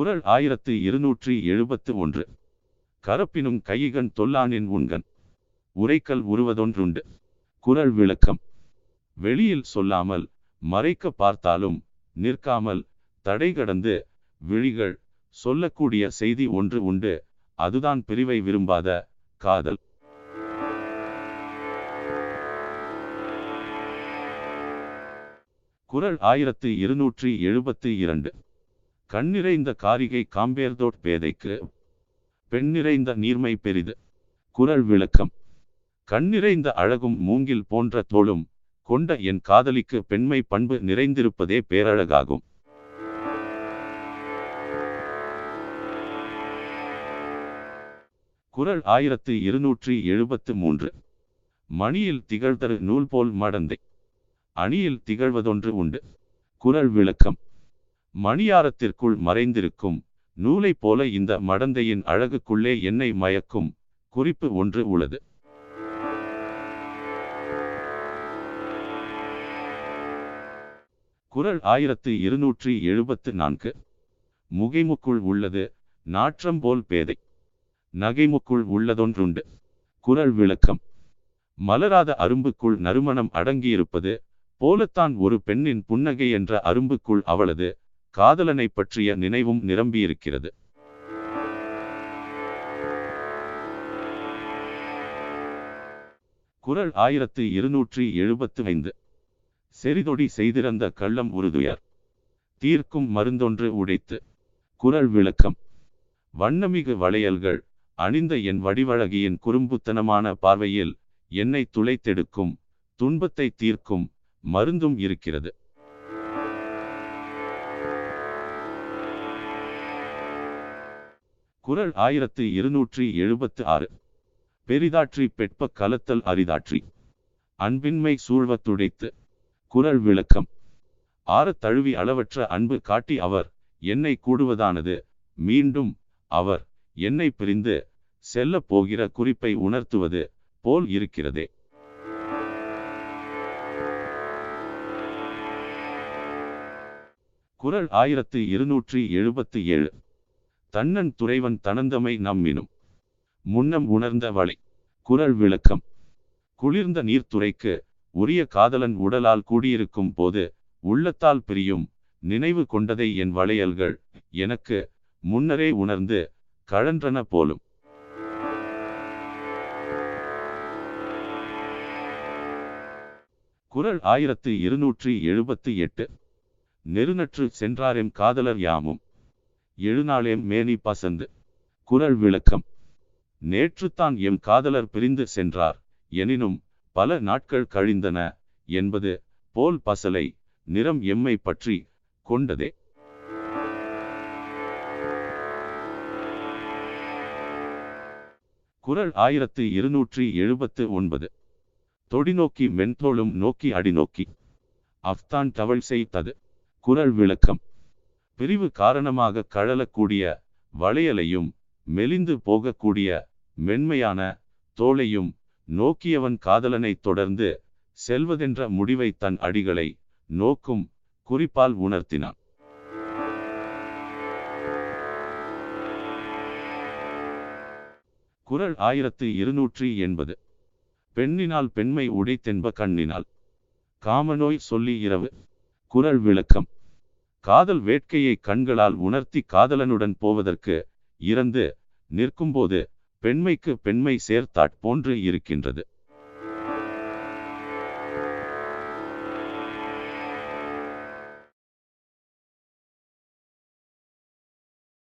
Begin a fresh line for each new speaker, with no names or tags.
குரல் ஆயிரத்து இருநூற்றி எழுபத்து ஒன்று. கரப்பினும் கையிகன் தொல்லானின் உண்கன் உரைக்கல் உருவதொன்றுண்டு. குரல் விளக்கம். வெளியில் சொல்லாமல் மறைக்க பார்த்தாலும் நிற்காமல் தடை கடந்து விழிகள் சொல்லக்கூடிய செய்தி ஒன்று உண்டு. அதுதான் பிரிவை விரும்பாத காதல். குரல் ஆயிரத்து இருநூற்றி எழுபத்து இரண்டு. கண்ணிறைந்த காரிகை காம்பேர்தோட் பேதைக்கு பெண் நிறைந்த நீர்மை பெரிது குரல் விளக்கம். கண்ணிறைந்த அழகும் மூங்கில் போன்ற தோளும் கொண்ட என் காதலிக்கு பெண்மை பண்பு நிறைந்திருப்பதே பேரழகாகும். குரல் ஆயிரத்து இருநூற்றி எழுபத்து மூன்று. மணியில் திகழ்தரு நூல் போல் மடந்தை. அணியில் திகழ்வதொன்று உண்டு. குரல் விளக்கம். மணியாரத்திற்குள் மறைந்திருக்கும் நூலை போல இந்த மடந்தையின் அழகுக்குள்ளே என்னை மயக்கும் குறிப்பு ஒன்று உள்ளது. குரல் ஆயிரத்து இருநூற்றி எழுபத்து நான்கு. முகைமுக்குள் உள்ளது நாற்றம் போல் பேதை. நகைமுக்குள் உள்ளதொன்றுண்டு. குரல் விளக்கம். மலராத அரும்புக்குள் நறுமணம் அடங்கியிருப்பது போலத்தான் ஒரு பெண்ணின் புன்னகை என்ற அரும்புக்குள் அவளது காதலனை பற்றிய நினைவும் நிரம்பியிருக்கிறது. குரல் ஆயிரத்து இருநூற்றி எழுபத்து ஐந்து. செறிதொடி செய்திருந்த கள்ளம் உறுதுயர். தீர்க்கும் மருந்தொன்று உடைத்து. குரல் விளக்கம். வண்ணமிகு வளையல்கள். அணிந்த என் வடிவழகியின் குறும்புத்தனமான பார்வையில் என்னை துளைத்தெடுக்கும். துன்பத்தை தீர்க்கும். மருந்தும் இருக்கிறது. குரல் ஆயிரத்து இருநூற்றி எழுபத்து ஆறு பெரிதாற்றி பெட்ப கலத்தல் அரிதாற்றி. அன்பின்மை சூழ்வத் துடைத்து. குரல் விளக்கம். ஆற தழுவி அளவற்ற அன்பு காட்டி அவர் என்னை கூடுவதானது? மீண்டும் அவர் என்னை பிரிந்து செல்ல போகிற குறிப்பை உணர்த்துவது போல் இருக்கிறதே. குரல் ஆயிரத்து இருநூற்றி எழுபத்து ஏழு. தன்னன் துறைவன் தனந்தமை நம்மினும். முன்னம் உணர்ந்த வளை குரல் விளக்கம். குளிர்ந்த நீர்த்துறைக்கு உரிய காதலன் உடலால் கூடியிருக்கும் போது உள்ளத்தால் பிரியும் நினைவு கொண்டதை என் வளையல்கள் எனக்கு முன்னரே உணர்ந்து கழன்றன போலும். குரல் ஆயிரத்து இருநூற்றி எழுபத்து எட்டு. நெருநற்று சென்றாரெம் காதலர் யாமும். எழுநாளேம் மேனி பசந்து. குரல் விளக்கம். நேற்றுத்தான் எம் காதலர் பிரிந்து சென்றார். எனினும் பல நாட்கள் கழிந்தன என்பது போல் பசலை நிறம் எம்மை பற்றி கொண்டதே. குரல் ஆயிரத்து இருநூற்றி எழுபத்து ஒன்பது. தொடிநோக்கி மென்தோளும் நோக்கி அடிநோக்கி. அஃதான் தவள் செய்தது. குரல் விளக்கம். பிரிவு காரணமாக கழலக்கூடிய வளையலையும் மெலிந்து போகக்கூடிய மென்மையான தோளையும் நோக்கியவன் காதலனை தொடர்ந்து செல்வதென்ற முடிவை தன் அடிகளை நோக்கும் குறிப்பால் உணர்த்தினான். குரல் ஆயிரத்து இருநூற்றி எண்பது. பெண்ணினால் பெண்மை உடைத்தென்ப கண்ணினால். காமநோய் சொல்லி இரவு. குரல் விளக்கம். காதல் வேட்கையை கண்களால் உணர்த்தி காதலனுடன் போவதற்கு இறந்து நிற்கும்போது பெண்மைக்கு பெண்மை சேர்த்தாட் போன்று இருக்கின்றது.